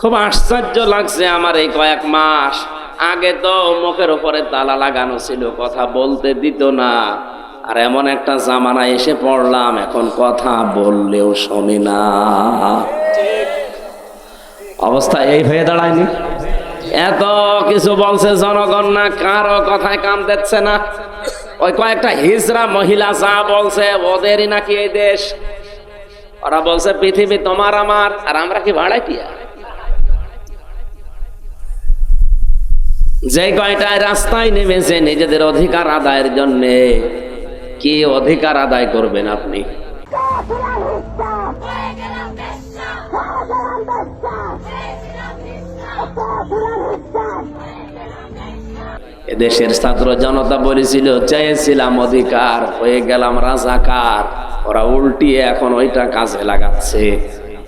খুব আশ্চর্য লাগছে আমার এই কয়েক মাস। আগে তো মুখের উপরে তালা লাগানো ছিল, কথা বলতে দিত না। আর এমন একটা জামানা এসে পড়লাম, এখন কথা বললেও শোনে না। অবস্থা এই হয়ে দাঁড়ায়নি। এত কিছু বলছে জনগণ না, কারও কথায় কাম দিচ্ছে না। ওই কয়েকটা হিজরা মহিলা যা বলছে, ওদেরই নাকি এই দেশ? ওরা বলছে, পৃথিবী তোমার আমার, আর আমরা কি ভাড়াটিয়া? যে কয়টায় রাস্তায় নেমেছে নিজেদের অধিকার আদায়ের জন্য, কি অধিকার আদায় করবেন আপনি? এদেশের ছাত্র জনতা বলেছিল, চেয়েছিলাম অধিকার, হয়ে গেলাম রাজাকার। ওরা উল্টিয়ে এখন ওইটা কাজে লাগাচ্ছে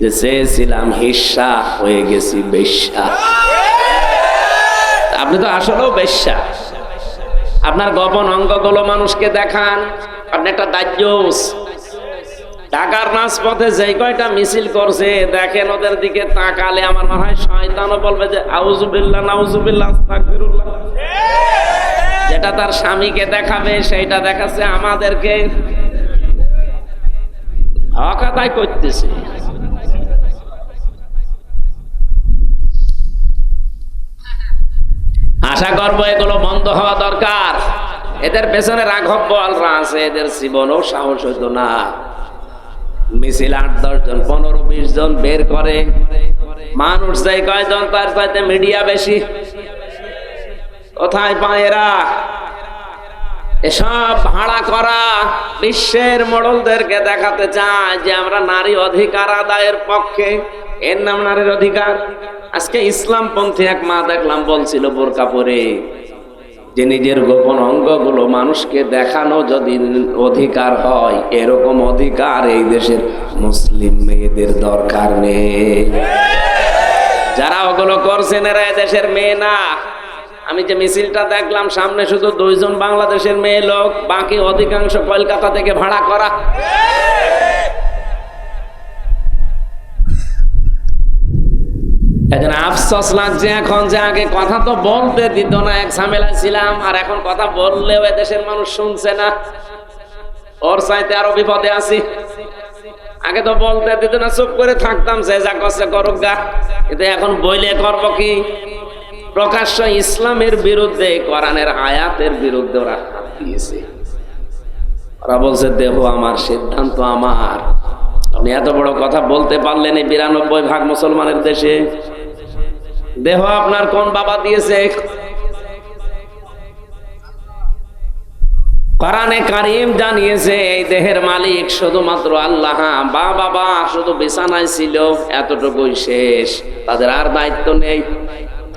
যে, চেয়েছিলাম হিসা হয়ে গেছি বেশ্যা। আপনি তো আসলেও বেশ্যা। আপনার গোপন অঙ্গগুলো মানুষকে দেখান। আপনি একটা দাহ্যস ঢাকার পথে যে কয়টা মিছিল করছে, দেখেন ওদের দিকে তাকালে আমার মনে হয় শয়তানও বলবে যে আউজুবিল্লাহ নাউজুবিল্লাহ যেটা তার স্বামীকে দেখাবে, সেইটা দেখাচ্ছে আমাদেরকে। হকাতাই করতেছে। আশা করব এগুলো বন্ধ হওয়া দরকার। এদের পেছনে রাঘব বলরা আছে, এদের জীবনও সাহস হইতো না। মিছিল আট, দশ জন, পনেরো, বিশ জন বের করে। মানুষ যায় কয়জন, তার চাইতে মিডিয়া বেশি। কোথায় পায় এরা? এসব ভাড়া করা বিশ্বের মডলদেরকে দেখাতে চায় যে আমরা নারী অধিকার আদায়ের পক্ষে। এর নাম নারীর অধিকার। আজকে ইসলামপন্থী এক মা দেখলাম বলছিল বোরকা পরে যে নিজের গোপন অঙ্গগুলো মানুষকে দেখানো যদি অধিকার হয়, এরকম অধিকার এই দেশের মুসলিম মেয়েদের দরকার নেই। যারা ওগুলো করছেন এরা দেশের মেয়ে না। আমি যে মিছিলটা দেখলাম, সামনে শুধু দুইজন বাংলাদেশের মেয়ে লোক, বাকি অধিকাংশ কলকাতা থেকে ভাড়া করা। এখন আফসোস লাগছে এখন যে আগে কথা তো বলতে দিত না, এক ঝামেলা ছিলাম, আর এখন কথা বললেও দেশের মানুষ শুনছে না। ওর চাইতে আরও বিপদে আছি। আগে তো বলতে দিত না, চুপ করে থাকতাম সে যা করছে করুক গা। কিন্তু এখন বইলে করব কি? প্রকাশ্য ইসলামের বিরুদ্ধে, কোরআনের আয়াতের বিরুদ্ধে ওরা হাত দিয়েছে। ওরা বলছে, দেহ আমার, সিদ্ধান্ত আমার। আপনি এত বড় কথা বলতে পারলেন এই বিরানব্বই ভাগ মুসলমানের দেশে। দেহ আপনার কোন বাবা দিয়েছে? কোরআনে কারিম জানিয়েছে, এই দেহের মালিক শুধুমাত্র আল্লাহ, বা বাবা, শুধু বিছানায় ছিল, এতটুকুই শেষ। তাদের আর দায়িত্ব নেই।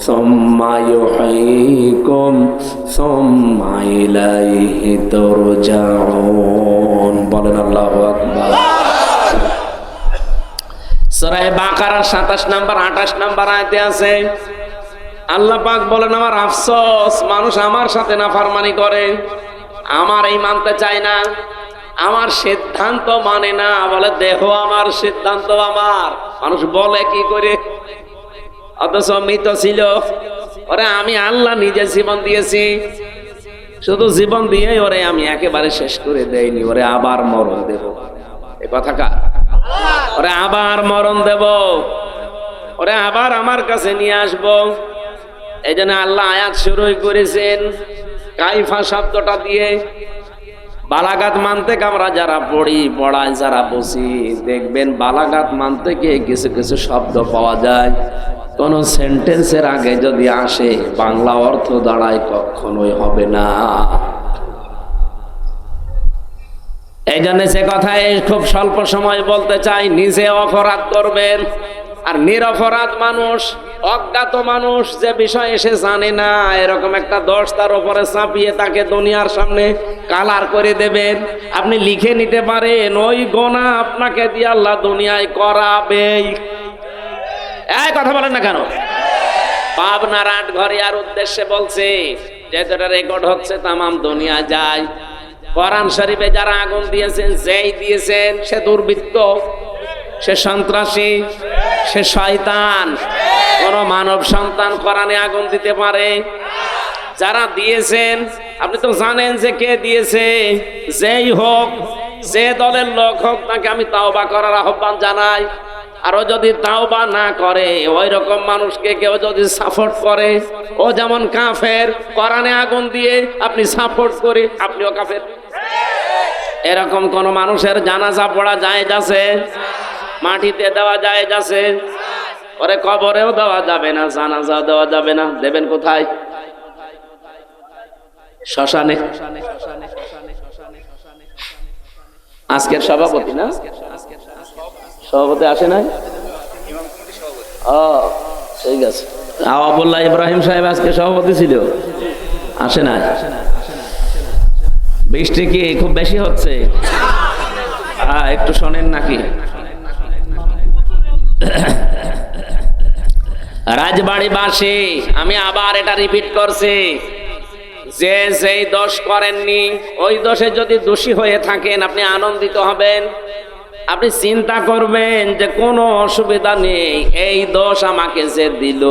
ثم يحييكم ثم إليه ترجعون বলেন আল্লাহু আকবার সরাই বাকারার সাতাশ নাম্বার আঠাশ নাম্বার আয়তে আছে আল্লাহ পাক বলেন আমার আফসোস মানুষ আমার সাথে নাফারমানি করে আমার এই মানতে চায় না আমার সিদ্ধান্ত মানে না বলে দেহ আমার সিদ্ধান্ত আমার মানুষ বলে কি করে অথচ মৃত ছিল। ওরে, আমি আল্লাহ নিজে জীবন দিয়েছি। শুধু জীবন দিয়ে ওরে আমি একেবারে শেষ করে দেয়নি ওরে, আবার মরণ দেব। এ কথা কার? ওরে, আবার মরণ দেব। ওরে, আবার আমার কাছে নিয়ে আসব। এই জন্য আল্লাহ আয়াত শুরুই করেছেন। কাইফা শব্দটা দিয়ে। বালাগাত মানতে আমরা যারা পড়ি, পড়ায় যারা বসি, দেখবেন বালাগাত মানতে গিয়ে কিছু কিছু শব্দ পাওয়া যায়। কোন সেন্টেন্সের আগে যদি আসে, বাংলা অর্থ দাঁড়ায় কখনোই হবে না। এই জন্য সে কথায় খুব স্বল্প সময় বলতে চাই, নিজে অপরাধ করবেন। আর নিরপরাধ মানুষ, অজ্ঞাত মানুষ যে বিষয় এসে জানে না, এরকম একটা দোষ তার উপরে চাপিয়ে তাকে দুনিয়ার সামনে কালার করে দেবেন। আপনি লিখে নিতে পারেন, ওই গোনা আপনাকে দিয়ে আল্লাহ দুনিয়ায় করাবেই। এই কথা বলেন না কেন? পাবনার আট ঘরে আর উদ্দেশ্যে বলছে এটা রেকর্ড হচ্ছে তামাম দুনিয়া যায়। কোরআন শরীফে যারা আগুন দিয়েছেন, যেই দিয়েছেন, সে দুর্বৃত্ত, সে সন্ত্রাসী, সে শয়তান। কোন মানব সন্তান কোরআনে আগুন দিতে পারে। যারা দিয়েছেন, আপনি তো জানেন যে কে দিয়েছে, যেই হোক, যে দলের লোক হোক, তাকে আমি তাওবা করার আহ্বান জানাই। আরও যদি তাওবা না করে ওই রকম মানুষকে কেউ যদি সাপোর্ট করে, ও যেমন কাফের, কোরআনে আগুন দিয়ে আপনি সাপোর্ট করে, আপনিও কাফের। এরকম কোন মানুষের জানাজা পড়া যায় যাচ্ছে? মাটিতে দেওয়া যায় যাচ্ছে? ওরে কবরেও দেওয়া যাবে না জানাজা দেওয়া যাবে না। দেবেন কোথায়? শ্মশানে। আজকের সভাপতি না? সভাপতি আসে নাই? ও, ঠিক আছে। আওয়াবুল্লাহ ইব্রাহিম সাহেব আজকে সভাপতি ছিল? আসে নাই? বৃষ্টি কি খুব বেশি হচ্ছে? একটু শোনেন নাকি। রাজবাড়ি বাসে আমি আবার এটা রিপিট করছি। যে যেই দোষ করেননি, ওই দোষে যদি দোষী হয়ে থাকেন, আপনি আনন্দিত হবেন। আপনি চিন্তা করবেন যে কোনো অসুবিধা নেই। এই দোষ আমাকে যে দিল,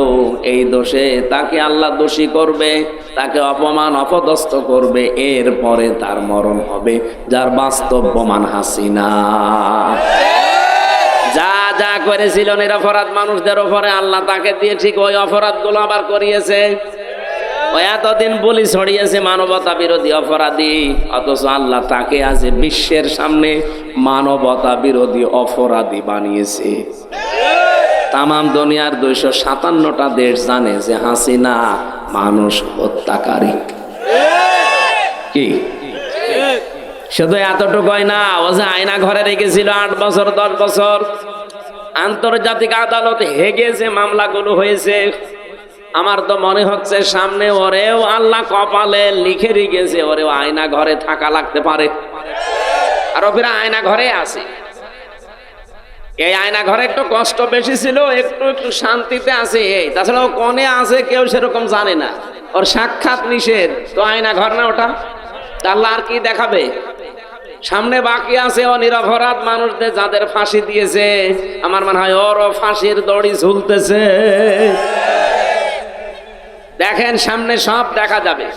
এই দোষে তাকে আল্লাহ দোষী করবে, তাকে অপমান অপদস্থ করবে, এরপরে তার মরণ হবে, যার বাস্তব প্রমাণ হাসিনা। যা যা করেছিল নিরপরাধ মানুষদের ওপরে আল্লাহ তাকে দিয়ে ঠিক ওই অপরাধগুলো আবার করিয়েছে। ও এতদিন বলি ছড়িয়েছে মানবতা বিরোধী অপরাধী, অথচ আল্লাহ তাকে আজ বিশ্বের সামনে মানবতা বিরোধী অপরাধী বানিয়েছে। তামাম দুনিয়ার দুইশো সাতান্নটা দেশ জানে যে হাসিনা মানুষ হত্যাকারী। কি? শুধু এতটুকুই না, ও যে আয়না ঘরে রেখেছিল আট বছর, দশ বছর, আন্তর্জাতিক আদালতে হেগে যে মামলাগুলো হয়েছে। আমার তো মনে হচ্ছে সামনে ওরেও আল্লাহ কপালে লিখে রেখেছে, ওরেও আয়না ঘরে থাকা লাগতে পারে। আর ওপরে আয়না ঘরে আছে। এই আয়না ঘরে একটু কষ্ট বেশি ছিল, একটু একটু শান্তিতে আছে এই। তাছাড়া কনে আছে, কেউ সেরকম জানে না। ওর সাক্ষাৎ নিষেধ। তো আয়না ঘর না ওটা? আল্লাহ আর কি দেখাবে? সামনে বাকি আছে ও নিরপরাধ মানুষদের যাদের ফাঁসি দিয়েছে। আমার মনে হয় ওরও ফাঁসির দড়ি ঝুলতেছে। দেখেন সামনে সব দেখা যাবে।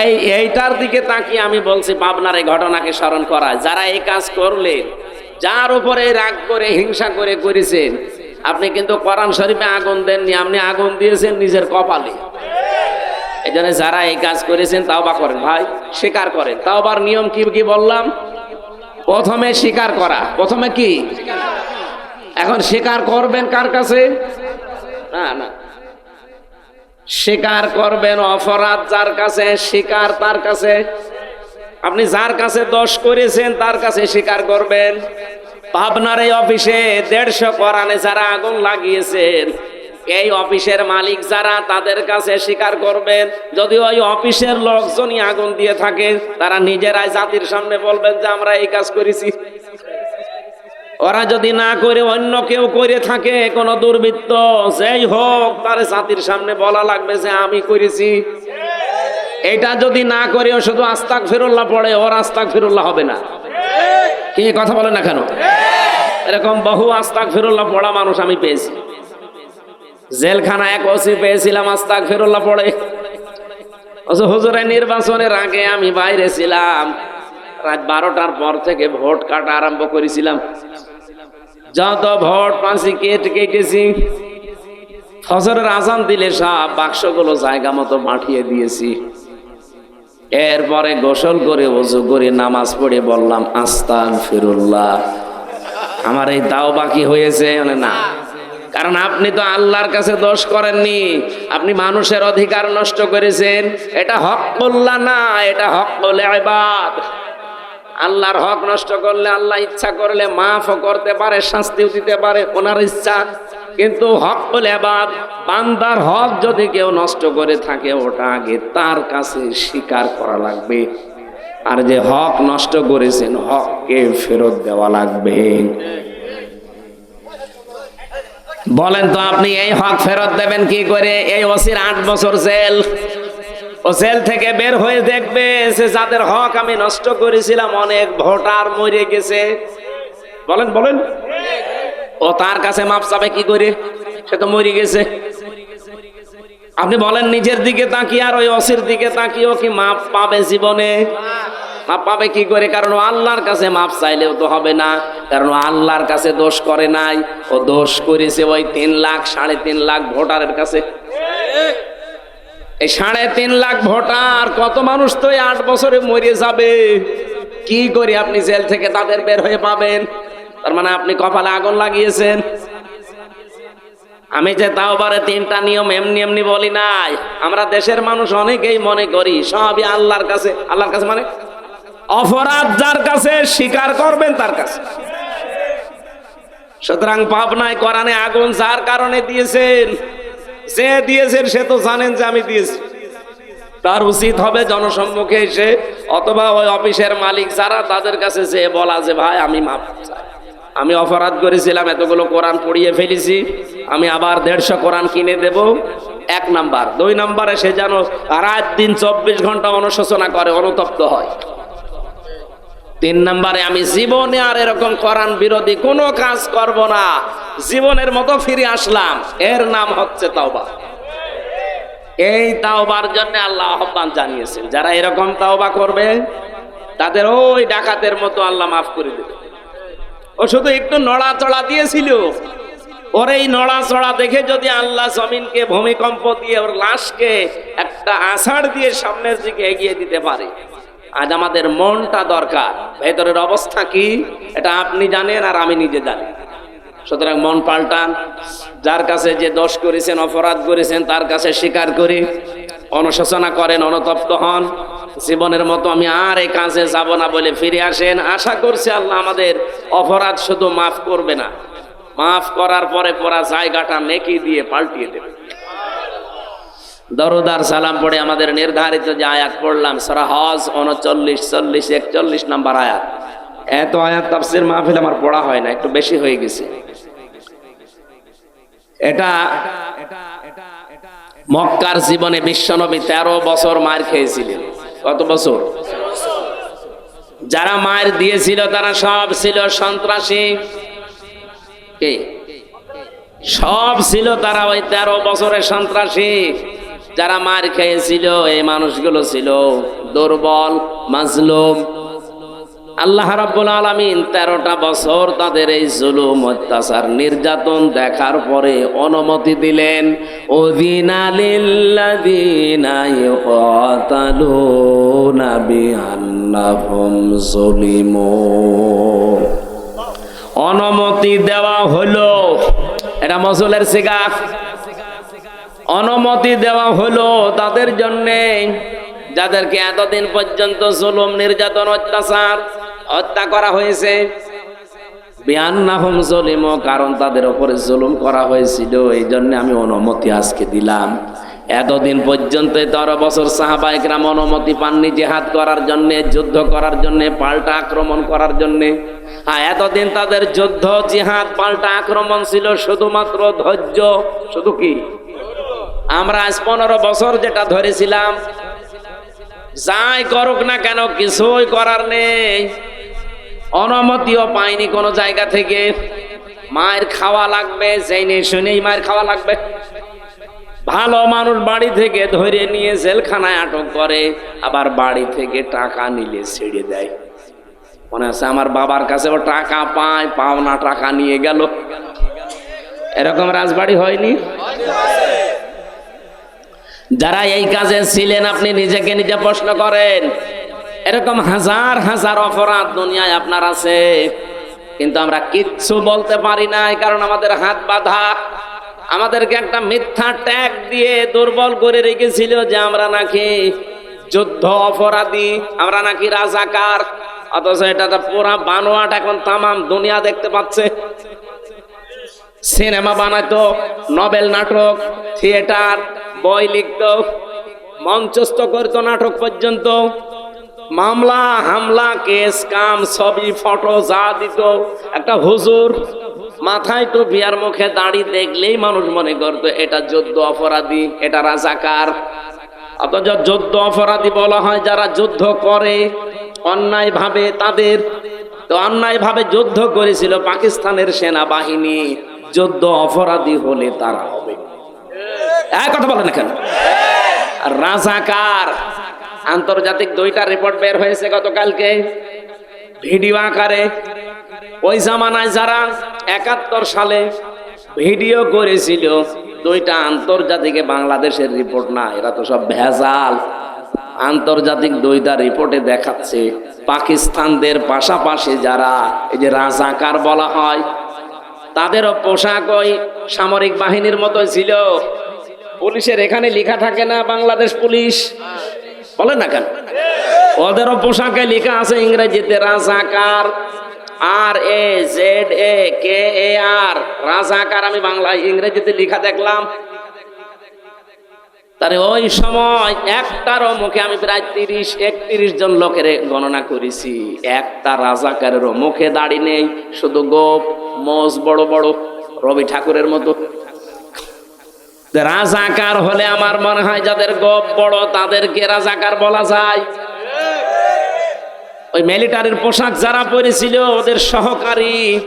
এই, এইটার দিকে তাকিয়ে আমি বলছি পাবনার এই ঘটনাকে স্মরণ করা যারা এই কাজ করলেন, যার উপরে রাগ করে, হিংসা করে করেছেন, আপনি কিন্তু কোরআন শরীফে আগুন দেননি, আপনি আগুন দিয়েছেন নিজের কপালে। এই জন্য যারা এই কাজ করেছেন তাও বা করেন। ভাই, স্বীকার করেন। তাও বার নিয়ম কি কি বললাম? প্রথমে স্বীকার করা। প্রথমে কি? এখন স্বীকার করবেন কার কাছে? না না। স্বীকার করবেন, অপরাধ যার কাছে, স্বীকার তার কাছে। আপনি যার কাছে দোষ করেছেন, তার কাছে স্বীকার করবেন। পাবনার এই অফিসে দেড়শো কোরআনে যারা আগুন লাগিয়েছেন, এই অফিসের মালিক যারা, তাদের কাছে স্বীকার করবেন। যদি ওই অফিসের লোকজনই আগুন দিয়ে থাকে, তারা নিজেরাই জাতির সামনে বলবেন যে, আমরা এই কাজ করেছি। ওরা যদি না করে, অন্য কেউ করে থাকে, কোন দুর্বৃত্ত, যেই হোক, তার জাতির সামনে বলা লাগবে যে আমি করেছি। এটা যদি না করে শুধু আস্তাক ফিরুল্লাহ পড়ে, ওর আস্তাক ফিরুল্লাহ হবে না। কি কথা বলে না কেন? এরকম বহু আস্তাক ফিরুল্লাহ পড়া মানুষ আমি পেয়েছি। জেলখানা এক ওসি পেয়েছিলাম আস্তাক ফিরুল্লাহ পড়ে হুজুরের নির্বাচনের আগে আমি বাইরে ছিলাম। রাত বারোটার পর থেকে ভোট কাটা আরম্ভ করেছিলাম। যত ভোট পাঁচি কেটে কেটেছি। ফসরের আজান দিলে সব বাক্সগুলো জায়গা মতো পাঠিয়ে দিয়েছি। এরপরে গোসল করে ওজু করে নামাজ পড়ে বললাম আস্তান ফিরুল্লাহ আমার এই তাও বাকি হয়েছে মানে না। কারণ আপনি তো আল্লাহর কাছে দোষ করেননি। আপনি মানুষের অধিকার নষ্ট করেছেন। এটা হক কল্লা না, এটা হক বলে আবাদ। আল্লাহর হক নষ্ট করলে আল্লাহ ইচ্ছা করলে মাফও করতে পারে, শাস্তিও দিতে পারে, ওনার ইচ্ছা। কিন্তু হক বাদ, বান্দার হক যদি কেউ নষ্ট করে থাকে, ওটা আগে তার কাছে স্বীকার করা লাগবে। আর যে হক নষ্ট করেছেন, হককে ফেরত দেওয়া লাগবে। বলেন তো আপনি, এই হক ফেরত দেবেন কি করে? এই ওসির আট বছর জেল। ও জেল থেকে বের হয়ে দেখবে, সে যাদের হক আমি নষ্ট করেছিলাম, অনেক ভোটার মরে গেছে। বলেন বলেন। ও তার কাছে মাপ চাবে কি করে? সে তো মরে গেছে। আপনি বলেন, নিজের দিকে তাকিয়ে আর ওই অসির দিকে তাকিয়েও কি মাপ পাবে জীবনে? মাপ পাবে কি করে? কারণ ও আল্লাহর কাছে মাপ চাইলেও তো হবে না। কারণ আল্লাহর কাছে দোষ করে নাই। ও দোষ করেছে ওই তিন লাখ, সাড়ে তিন লাখ ভোটারের কাছে। এই সাড়ে তিন লাখ ভোটার, কত মানুষ তো আট বছরে মরে যাবে? কি করে আপনি জেল থেকে তাদের বের হয়ে পাবেন? তার মানে আপনি কপালে আগুন লাগিয়েছেন। আমি যে তাও বারে তিনটা নিয়ম এমনি এমনি বলি নাই। আমরা দেশের মানুষ অনেকেই মনে করি, সবই আল্লাহর কাছে আল্লাহর কাছে মানে অপরাধ যার কাছে, স্বীকার করবেন তার কাছে। সুতরাং পাবনায় করানে আগুন যার কারণে দিয়েছেন। যে দিয়েছেন সে তো জানেন যে আমি দিয়েছি। তার উচিত হবে জনসম্মুখে এসে অথবা ওই অফিসের মালিক যারা তাদের কাছে যে বলা যে, ভাই, আমি মাপ আমি অপরাধ করেছিলাম, এতগুলো কোরআন পড়িয়ে ফেলেছি। আমি আবার দেড়শো কোরআন কিনে দেব। এক নাম্বার। দুই নাম্বারে সে যেন রাত দিন চব্বিশ ঘণ্টা অনুশোচনা করে, অনুতপ্ত হয়। তিন নাম্বারে, আমি জীবনে আর এরকম কোরআন বিরোধী কোনো কাজ করব না। জীবনের মতো ফিরে আসলাম। এর নাম হচ্ছে তাওবা। এই তাওবার জন্য আল্লাহ আহ্বান জানিয়েছেন, যারা এরকম তাওবা করবে, তাদের ওই ডাকাতের মতো আল্লাহ মাফ করে দেবে। ও শুধু একটু নড়াচড়া দিয়েছিল। ওর এই নড়াচড়া দেখে যদি আল্লাহ জমিনকে ভূমিকম্প দিয়ে ওর লাশকে একটা আষাঢ় দিয়ে সামনের দিকে এগিয়ে দিতে পারে। আজ আমাদের মনটা দরকার। ভেতরের অবস্থা কি? এটা আপনি জানেন আর আমি নিজে জানি। সুতরাং মন পাল্টান। যার কাছে যে দোষ করেছেন, অপরাধ করেছেন, তার কাছে স্বীকার করে। অনুশোচনা করেন, অনুতপ্ত হন। জীবনের মতো আমি আর এই কাজে যাব না বলে ফিরে আসেন। আশা করছি আল্লাহ আমাদের অপরাধ শুধু মাফ করবে না। মাফ করার পরে পরা জায়গাটা নেকি দিয়ে পাল্টিয়ে দেবে। দরুদার সালাম পড়ে আমাদের নির্ধারিত যে আয়াত পড়লাম, সারা হজ উনচল্লিশ, চল্লিশ, একচল্লিশ নাম্বার আয়াত। এত আয়াত তাফসির মাহফিল আমার পড়া হয় না, একটু বেশি হয়ে গেছে। এটা মক্কার জীবনে বিশ্বনবী তেরো বছর মার খেয়েছিলেন। কত বছর? যারা মার দিয়েছিল তারা সব ছিল সন্ত্রাসী। কে? সব ছিল তারা ওই তেরো বছরের সন্ত্রাসী। যারা মার খেয়েছিল, এই মানুষগুলো ছিল দুর্বল, মাজলুম আল্লাহ রাব্বুল আলামিন তেরোটা বছর তাদের এই জুলুম, অত্যাচার, নির্যাতন দেখার পরে অনুমতি দিলেন অনুমতি দেওয়া হলো, এটা মসুলের সিগা অনুমতি দেওয়া হলো তাদের জন্যে, যাদেরকে এতদিন পর্যন্ত জুলুম, নির্যাতন, অত্যাচার হত্যা করা হয়েছে। বিয়ান্নাহুম জলিম, কারণ তাদের উপরে জুলুম করা হয়েছিল এই জন্য আমি অনুমতি আজকে দিলাম। এতদিন পর্যন্ত তেরো বছর সাহাবাহিকরাম অনুমতি পাননি জেহাদ করার জন্য, যুদ্ধ করার জন্য, পাল্টা আক্রমণ করার জন্য। হ্যাঁ এতদিন তাদের যুদ্ধ, জিহাদ, পাল্টা আক্রমণ ছিল, শুধুমাত্র ধৈর্য, শুধু কি? আমরা আজ পনেরো বছর যেটা ধরেছিলাম, যাই করুক না কেন, কিছুই করার নেই। অনুমতিও পাইনি কোনো জায়গা থেকে। মায়ের খাওয়া লাগবে জেনে শুনেই মায়ের খাওয়া লাগবে। ভালো মানুষ বাড়ি থেকে ধরে নিয়ে জেলখানায় আটক করে, আবার বাড়ি থেকে টাকা নিলে ছেড়ে দেয়। মনে আছে আমার বাবার কাছে ও টাকা পায়, পাওনা টাকা নিয়ে গেল। এরকম রাজবাড়ি হয়নি? যারা এই কাজে ছিলেন, আপনি নিজেকে নিজে প্রশ্ন করেন। এরকম হাজার হাজার অপরাধ দুনিয়ায় আপনার আছে। কিন্তু আমরা কিচ্ছু বলতে পারি নাই, কারণ আমাদের হাত বাঁধা। আমাদেরকে একটা মিথ্যা ট্যাগ দিয়ে দুর্বল করে রেখেছিল যে আমরা নাকি যুদ্ধ অপরাধী, আমরা নাকি রাজাকার। অথচ এটা তো পুরা বানোয়াট এখন তামাম দুনিয়া দেখতে পাচ্ছে। সিনেমা বানাইতো নভেল নাটক, থিয়েটার, বই লিখতো, মঞ্চস্থ করতো নাটক পর্যন্ত। মামলা, হামলা, কেস, কাম, ছবি, ফটো, যা দিত। একটা হুজুর মাথায় টুপি আর মুখে দাড়ি দেখলেই মানুষ মনে করতো, এটা যুদ্ধ অপরাধী, এটা রাজাকার। অথচ যুদ্ধ অপরাধী বলা হয়, যারা যুদ্ধ করে অন্যায় ভাবে তাদের তো অন্যায় ভাবে যুদ্ধ করেছিল পাকিস্তানের সেনাবাহিনী। যুদ্ধ অপরাধী হলে তারা হবে। এক কথা বলেন কেন রাজাকার। আন্তর্জাতিক দুইটা রিপোর্ট বের হয়েছে গতকালকে। ভিডিও আকারে। ওই জামানায় যারা একাত্তর সালে ভিডিও করেছিল, দুইটা আন্তর্জাতিকে বাংলাদেশের রিপোর্ট না, এরা তো সব ভেজাল। আন্তর্জাতিক দুইটা রিপোর্টে দেখাচ্ছে, পাকিস্তানদের পাশাপাশি যারা, এই যে রাজাকার বলা হয়, তাদেরও পোশাক ওই সামরিক বাহিনীর মতো ছিল। পুলিশের এখানে লেখা থাকে না, বাংলাদেশ পুলিশ। বলেন না কেন? ওদেরও পোশাকে লেখা আছে ইংরেজিতে, রাজাকার আর এ জেড এ কে এ আর রাজাকার, আমি বাংলায় ইংরেজিতে লেখা দেখলাম। তারে ওই সময় একটারও মুখে আমি প্রায় তিরিশ, একত্রিশ জন লোকের গণনা করেছি। একটা রাজাকারেরও মুখে দাড়ি নেই, শুধু গোপ, মোজ বড় বড়, রবি ঠাকুরের মতো। রাজাকার হলে আমার মনে হয় যাদের গপ বড়, তাদেরকে রাজাকার বলা যায়। ওই মিলিটারির পোশাক যারা পরেছিল, ওদের সহকারী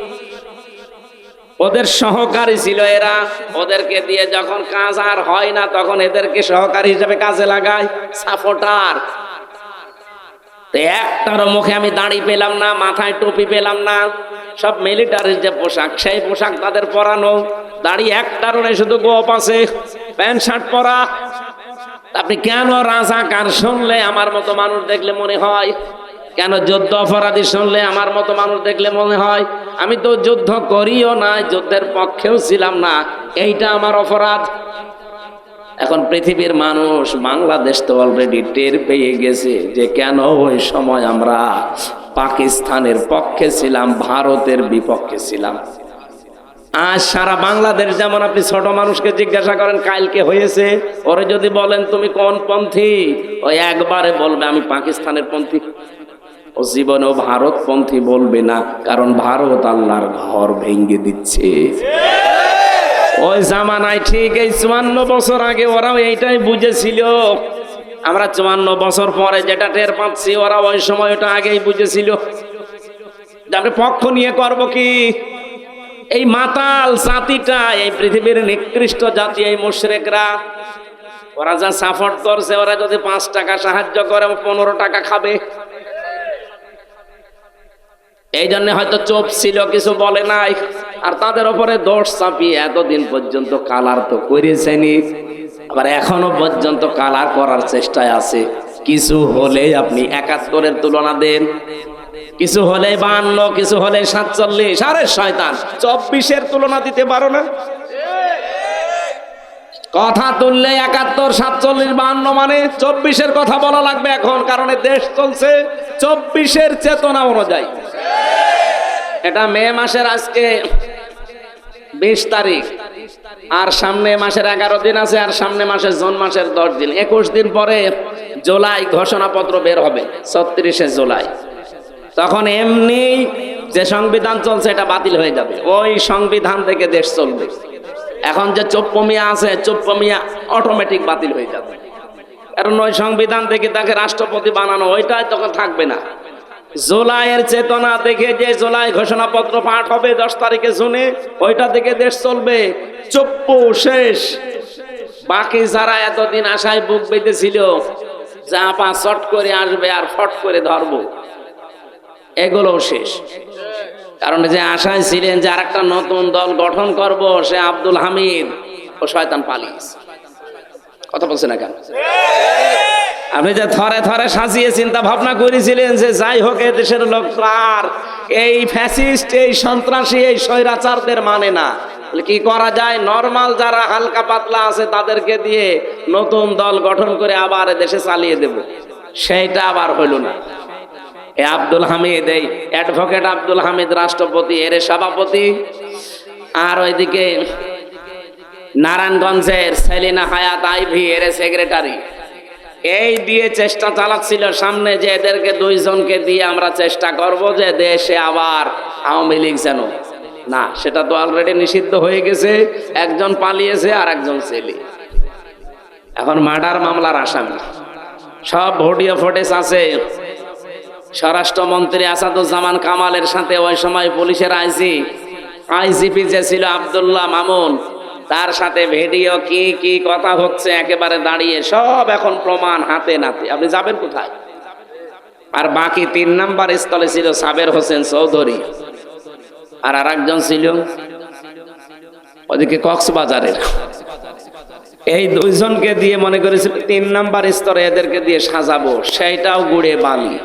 ওদের সহকারী ছিল এরা। ওদেরকে দিয়ে যখন কাজ আর হয় না, তখন এদেরকে সহকারী হিসেবে কাজে লাগায়, সাপোর্টার। তো একটারও মুখে আমি দাড়ি পেলাম না, মাথায় টুপি পেলাম না। সব মিলিটারির যে পোশাক, সেই পোশাক তাদের পরানো। দাড়ি একটারও নেই, শুধু গোপ আছে। প্যান্ট, শার্ট পরা। আপনি কেন রাজাকার শুনলে আমার মতো মানুষ দেখলে মনে হয়? কেন যুদ্ধ অপরাধী শুনলে আমার মতো মানুষ দেখলে মনে হয়? আমি তো যুদ্ধ করিও না যুদ্ধের পক্ষেও ছিলাম না। এইটা আমার অপরাধ। এখন পৃথিবীর মানুষ বাংলাদেশ তো অলরেডি টের পেয়ে গেছে যে কেন ওই সময় আমরা পাকিস্তানের পক্ষে ছিলাম, ভারতের বিপক্ষে ছিলাম। আজ সারা বাংলাদেশ যেমন আপনি ছোট মানুষকে জিজ্ঞাসা করেন কালকে হয়েছে? ওরে যদি বলেন, তুমি কোন পন্থী? ওই একবারে বলবে, আমি পাকিস্তানের পন্থী। ও জীবনেও ভারত পন্থী বলবে না, কারণ ভারত আল্লাহর ঘর ভেঙ্গে দিচ্ছে। ওই জামানায় ঠিক এই চুয়ান্ন বছর আগে ওরাও এইটাই বুঝেছিল। আমরা চুয়ান্ন বছর পরে যেটা টের পাচ্ছি, ওরা ওই সময় ওটা আগেই বুঝেছিল। আমরা পক্ষ নিয়ে করব কি? এই মাতাল জাতিটা, এই পৃথিবীর নিকৃষ্ট জাতি, এই মুশরেকরা, ওরা যা সাপোর্ট করছে, ওরা যদি পাঁচ টাকা সাহায্য করে পনেরো টাকা খাবে। এই জন্য হয়তো চোপ ছিল, কিছু বলে নাই। আর তাদের ওপরে দোষ চাপিয়ে এতদিন পর্যন্ত কালার তো করেছেনি আবার এখনও পর্যন্ত কালার করার চেষ্টায় আছে। কিছু হলে আপনি একাত্তরের তুলনা দেন। কিছু হলে বান্ন, কিছু হলে সাতচল্লিশ। আরে শয়তান, চব্বিশের তুলনা দিতে পারো না? কথা তুললে একাত্তর, সাতচল্লিশ বান্ন মানে চব্বিশের কথা বলা লাগবে এখন, কারণ দেশ চলছে চব্বিশের চেতনা অনুযায়ী। এটা মে মাসের আজকে বিশ তারিখ, আর সামনে মাসের এগারো দিন আছে, আর সামনে মাসের জুন মাসের দশ দিন। একুশ দিন পরে জুলাই ঘোষণাপত্র বের হবে, ছত্রিশে জুলাই। তখন এমনি যে সংবিধান চলছে, এটা বাতিল হয়ে যাবে। ওই সংবিধান থেকে দেশ চলবে। এখন যে চোপ্পমিয়া আছে চোপ্পমিয়া অটোমেটিক বাতিল হয়ে যাবে। কারণ ওই সংবিধান থেকে তাকে রাষ্ট্রপতি বানানো, ওইটাই তখন থাকবে না। জুলাইয়ের চেতনা দেখে যে জুলাই ঘোষণাপত্র পাঠ হবে দশ তারিখে শুনে ওইটা থেকে দেশ চলবে। চপ্পু শেষ। বাকি যারা এতদিন আশায় বুক বেঁধেছিল, যা পা চট করে আসবে আর ফট করে ধরবো, এগুলোও শেষ। কারণ যে আশায় ছিলেন যে আর একটা নতুন দল গঠন করব, সে আব্দুল হামিদ ও শয়তান পালিস কথা বলছে না কেন? আপনি যে থরে থরে সাজিয়ে চিন্তা ভাবনা করেছিলেন যে যাই হোক, এ দেশের লোক আর এই ফ্যাসিস্ট, এই সন্ত্রাসী, এই স্বৈরাচারদের মানে না। কি করা যায়? নর্মাল যারা হালকা পাতলা আছে তাদেরকে দিয়ে নতুন দল গঠন করে আবার দেশে চালিয়ে দেব। সেইটা আবার হইল না। এ আব্দুল হামিদ, এই অ্যাডভোকেট আব্দুল হামিদ রাষ্ট্রপতি, এর সভাপতি। আর ওইদিকে নারায়ণগঞ্জের সেলিনা হায়াত আইভি, এর সেক্রেটারি এই দিয়ে চেষ্টা চালাচ্ছিল, সামনে যে এদেরকে দুইজনকে দিয়ে আমরা চেষ্টা করব যে দেশে আবার আওয়ামী লীগ যেন না, সেটা তো অলরেডি নিষিদ্ধ হয়ে গেছে। একজন পালিয়েছে আর একজন ছেলে এখন মার্ডার মামলার আসামি। সব ভোটিও ফোটেজ আছে। স্বরাষ্ট্রমন্ত্রী আসাদুজ্জামান কামালের সাথে ওই সময় পুলিশের আইসি আইসিপি যে ছিল আবদুল্লাহ মামুন, তার সাথে ভিডিও কি কি কথা হচ্ছে একেবারে দাঁড়িয়ে সব এখন প্রমাণ হাতে নাতে। আপনি যাবেন কোথায়? আর বাকি তিন নাম্বার স্থলে ছিল সাবের হোসেন চৌধুরী। আর আর একজন ছিল ওদিকে কক্সবাজারের। এই দুইজনকে দিয়ে মনে করেছিল তিন নাম্বার স্তরে এদেরকে দিয়ে সাজাবো, সেইটাও গুড়ে বালি।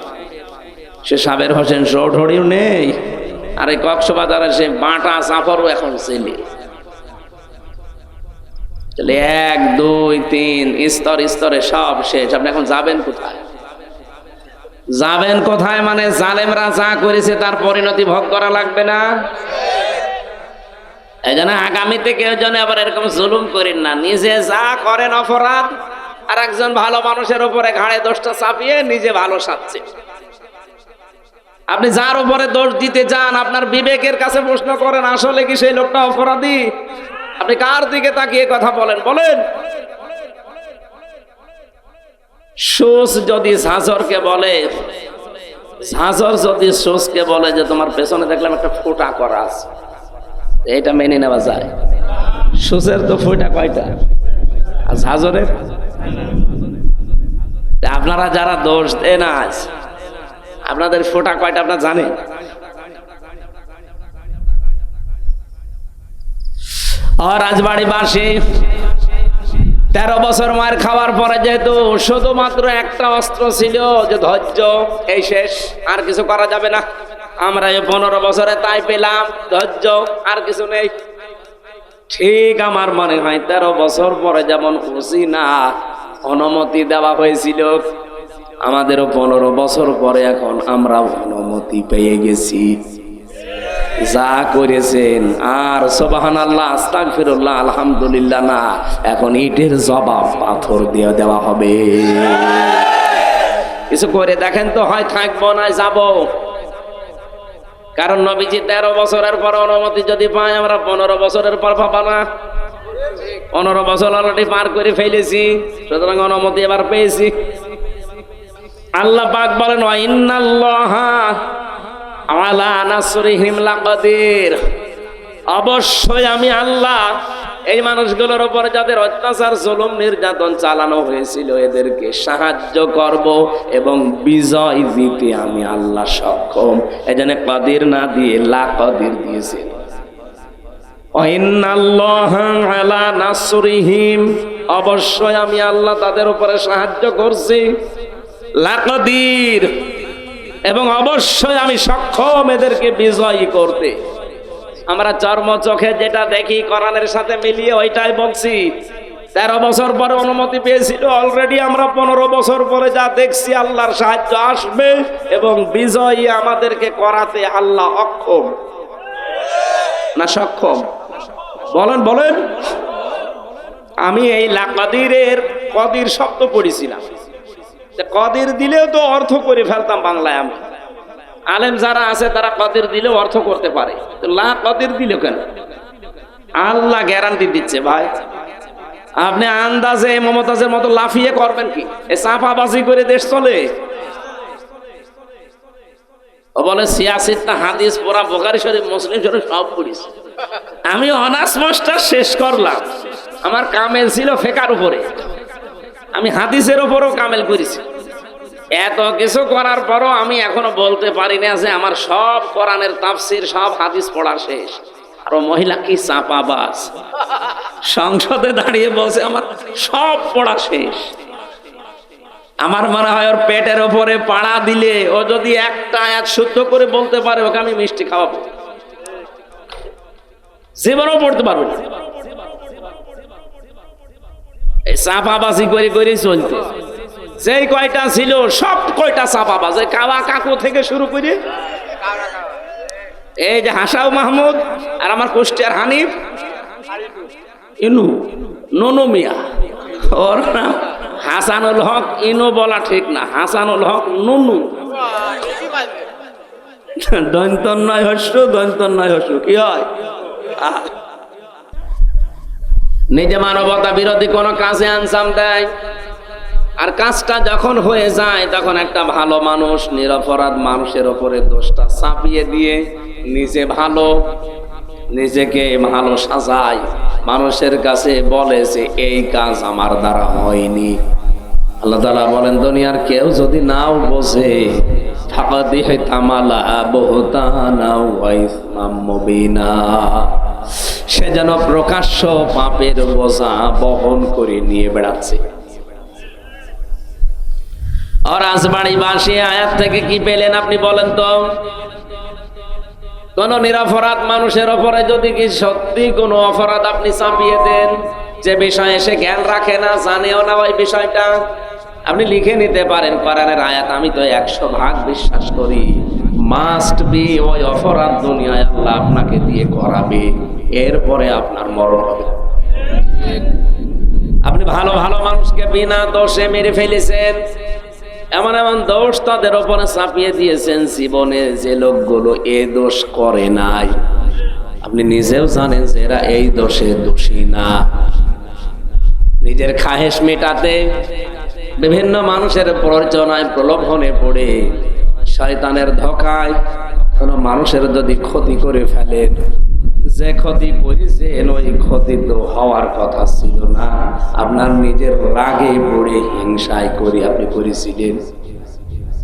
সে সাবের হোসেন চৌধুরীও নেই। আর এই কক্সবাজারের সে বাটা সাফরও এখন ছেলে। এক, দুই, তিন, স্তর, স্তরে সব শেষ। আপনি এখন যাবেন কোথায়? যাবেন কোথায় মানে জালেমরা যা করেছে তার পরিণতি ভোগ করা লাগবে না? এই জন্য আগামীতে কেউ যেন আবার এরকম জুলুম করেন না। নিজে যা করেন অপরাধ আর একজন ভালো মানুষের উপরে ঘাড়ে দোষটা চাপিয়ে নিজে ভালো সাজছে। আপনি যার উপরে দোষ দিতে যান, আপনার বিবেকের কাছে প্রশ্ন করেন, আসলে কি সেই লোকটা অপরাধী? আপনি কার দিকে তাকিয়ে কথা বলেন? বলেন। সোস যদি ঝাঁঝরকে বলে, ঝাঁঝর যদি সুসকে বলে যে তোমার পেছনে দেখলাম একটা ফোঁটা করা আছে এটা মেনে নেওয়া যায়। সুসের তো ফোঁটা কয়টা? আর ঝাঁঝরের? আপনারা যারা দোষ দেন আজ আপনাদের ফোঁটা কয়টা আপনার জানেন? রাজবাড়ি বাসী, তেরো বছর মার খাওয়ার পরে যেহেতু শুধুমাত্র একটা অস্ত্র ছিল যে ধৈর্য, এই শেষ, আর কিছু করা যাবে না। আমরা এই পনেরো বছরে তাই পেলাম, ধৈর্য, আর কিছু নেই। ঠিক আমার মনে হয় তেরো বছর পরে যেমন খুশি না অনুমতি দেওয়া হয়েছিল আমাদেরও পনেরো বছর পরে এখন আমরা অনুমতি পেয়ে গেছি। যা করেছেন, আর সোবাহান আল্লাহ আস্তাক ফিরুল্লাহ আলহামদুলিল্লাহ না, এখন ইটের জবাব পাথর দিয়ে দেওয়া হবে। কিছু করে দেখেন তো, হয় থাকব না, যাব। কারণ নবীজি তেরো বছরের পর অনুমতি যদি পাই আমরা পনেরো বছরের পর পাবা না। পনেরো বছর অলরেডি পার করে ফেলেছি, সুতরাং অনুমতি এবার পেয়েছি। আল্লাহ পাক বলেন অবশ্যই আমি আল্লাহ এই মানুষগুলোর উপর যাদের অত্যাচার, জুলুম, নির্যাতন চালানো হয়েছিল, এদেরকে সাহায্য করব এবং বিজয় দিতে আমি আল্লাহ সক্ষম। এজন্য কাদির না দিয়ে, লা কাদির নাসরিহিম। অবশ্যই আমি আল্লাহ তাদের উপরে সাহায্য করছি। লাকাদির এবং অবশ্যই আমি সক্ষম এদেরকে বিজয়ী করতে। আমরা চর্ম চোখে যেটা দেখি কোরআনের সাথে মিলিয়ে ওইটাই বলছি। তেরো বছর পরে অনুমতি পেয়েছিল অলরেডি আমরা পনেরো বছর পরে যা দেখছি আল্লাহর সাহায্য আসবে এবং বিজয়ী আমাদেরকে করাতে আল্লাহ অক্ষম। না সক্ষম? বলেন বলেন। আমি এই লাকাদিরের কদির শব্দ পড়েছিলাম। কদির দিলেও তো অর্থ করে ফেলতাম বাংলায় আমি। আলেম যারা আছে, তারা কদির দিলেও অর্থ করতে পারে। তো লা কদির দিল কেন? আল্লাহ গ্যারান্টি দিচ্ছে ভাই। আপনি আন্দাজে মমতাজের মতো লাফিয়ে করবেন কি? চাপাবাজি করে দেশ চলে। ও বলে সিয়াসিদটা হাদিস, পড়া বোকারি শরীফ, মুসলিম শরীফ সব পড়িস। আমি অনার্স মাস্টার শেষ করলাম। আমার কামেল ছিল ফেকার উপরে। আমি হাদিসের ওপরও কামেল করেছি। এত কিছু করার পরও আমি এখনও বলতে পারি না যে আমার সব কোরআনের তাফসির, সব হাদিস পড়া শেষ। আর মহিলা কি চাপাবাস সংসদে দাঁড়িয়ে বলছে, আমার সব পড়া শেষ। আমার মনে হয় ওর পেটের ওপরে পাড়া দিলে ও যদি একটা আয়াত শুদ্ধ করে বলতে পারে, ওকে আমি মিষ্টি খাওয়াবো। জীবনও পড়তে পারবে না। এই চাপাবাসি করে করে চলতে। যেই কয়টা ছিল, সব কয়টা চাপাবা যে কাবা কাকু থেকে শুরু করে এই যে হাসাও মাহমুদ আর আমার কুষ্টিয়ার হানিফ, ইনু, ননু মিয়া। ওর নাম হাসানুল হক, ইনু বলা ঠিক না। হাসানুল হক, নুনু। দন্তন নয় হস্য দন্তন নয় হস্য, কি হয়। নিজে মানবতা বিরোধী কোনো কাজে আনসাম দেয়। আর কাজটা যখন হয়ে যায়, তখন একটা ভালো মানুষ, নিরপরাধ মানুষের ওপরে দোষটা চাপিয়ে দিয়ে নিজে ভালো, নিজেকে ভালো সাজায়। মানুষের কাছে বলে যে, এই কাজ আমার দ্বারা হয়নি। আল্লাহ তালা বলেন, দুনিয়ার কেউ যদি নাও বোঝে ফাঁকা দিয়ে তামালা বহুতানাও মুবিনা। সে যেন প্রকাশ্য পাপের বোঝা বহন করে নিয়ে বেড়াচ্ছে। আর রাজবাড়ি বাসী আয়াত থেকে কি পেলেন আপনি বলেন তো? কোন নিরপরাধ মানুষের ওপরে যদি কি সত্যি কোনো অপরাধ আপনি চাপিয়ে দেন, যে বিষয়ে সে জ্ঞান রাখে না, জানেও না ওই বিষয়টা, আপনি লিখে নিতে পারেন কোরআনের আয়াত। আমি তো একশো ভাগ বিশ্বাস করি। মাস্ট বি ওই অপরাধ দুনিয়ায় আল্লাহ আপনাকে দিয়ে করাবে। এরপরে আপনার মরণ হবে। আপনি ভালো ভালো মানুষকে বিনা দোষে মেরে ফেলেছেন। এমন এমন দোষ তাদের ওপরে চাপিয়ে দিয়েছেন জীবনে যে লোকগুলো এ দোষ করে নাই। আপনি নিজেও জানেন যে এরা এই দোষে দোষী না। নিজের খাহেশ মেটাতে বিভিন্ন মানুষের প্ররোচনায় প্রলোভনে পড়ে। শয়তানের ধোকায় কোন মানুষের যদি ক্ষতি করে ফেলেন যে ক্ষতি করেছেন ওই ক্ষতি তো হওয়ার কথা ছিল না। আপনার নিজের রাগে পড়ে হিংসায় করে আপনি করেছিলেন।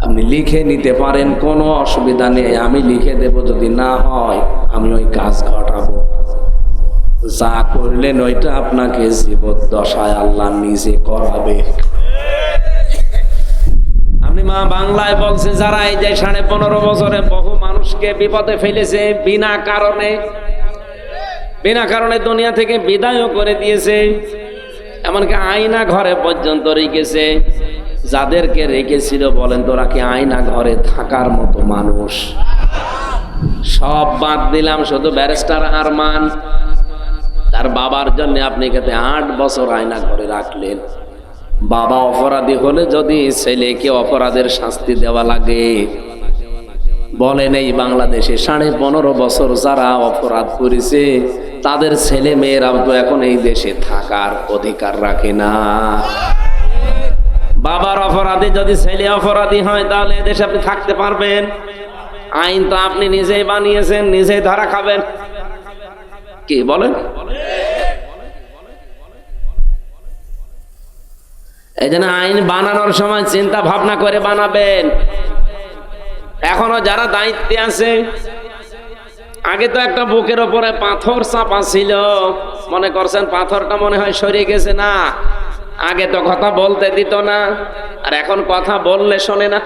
আপনি লিখে নিতে পারেন, কোনো অসুবিধা নেই। আমি লিখে দেব, যদি না হয়, আমি ওই কাজ ঘটাবো। যা করলেন, ওইটা আপনাকে জীবদ্দশায় আল্লাহ নিজে করাবে। মা বাংলায় বলছে, যারা এই যে সাড়ে পনেরো বছরে বহু মানুষকে বিপদে ফেলেছে, বিনা কারণে বিনা কারণে দুনিয়া থেকে বিদায়ও করে দিয়েছে, এমনকি আয়না ঘরে পর্যন্ত রেখেছে। যাদেরকে রেখেছিল বলেন, তোরা কি আয়না ঘরে থাকার মতো মানুষ? সব বাদ দিলাম, শুধু ব্যারিস্টার আরমান। তার বাবার জন্য আপনি কাছে আট বছর আয়না ঘরে রাখলেন। বাবা অপরাধী হলে যদি ছেলেকে অপরাধের শাস্তি দেওয়া লাগে। বলেন এই বাংলাদেশে সাড়ে পনেরো বছর যারা অপরাধ করেছে, তাদের ছেলে মেয়েরা তো এখন এই দেশে থাকার অধিকার রাখে না। বাবার অপরাধী যদি ছেলে অপরাধী হয়, তাহলে এদেশে আপনি থাকতে পারবেন। আইন তো আপনি নিজেই বানিয়েছেন, নিজেই ধরা খাবেন। কি বলেন? এই জন্য আইন বানানোর সময় চিন্তা ভাবনা করে বানাবেন। এখনও যারা দায়িত্বে আছে, আগে তো একটা বুকের ওপরে পাথর চাপা ছিল। মনে করছেন পাথরটা মনে হয় সরিয়ে গেছে না? আগে তো কথা বলতে দিত না, আর এখন কথা বললে শোনে না।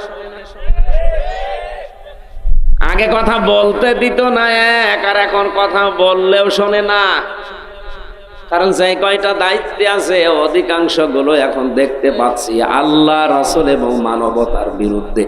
আগে কথা বলতে দিত না এক, আর এখন কথা বললেও শোনে না। কারণ যে কয়টা দায়িত্বে আছে অধিকাংশগুলো এখন দেখতে পাচ্ছি আল্লাহ রাসুল এবং মানবতার বিরুদ্ধে।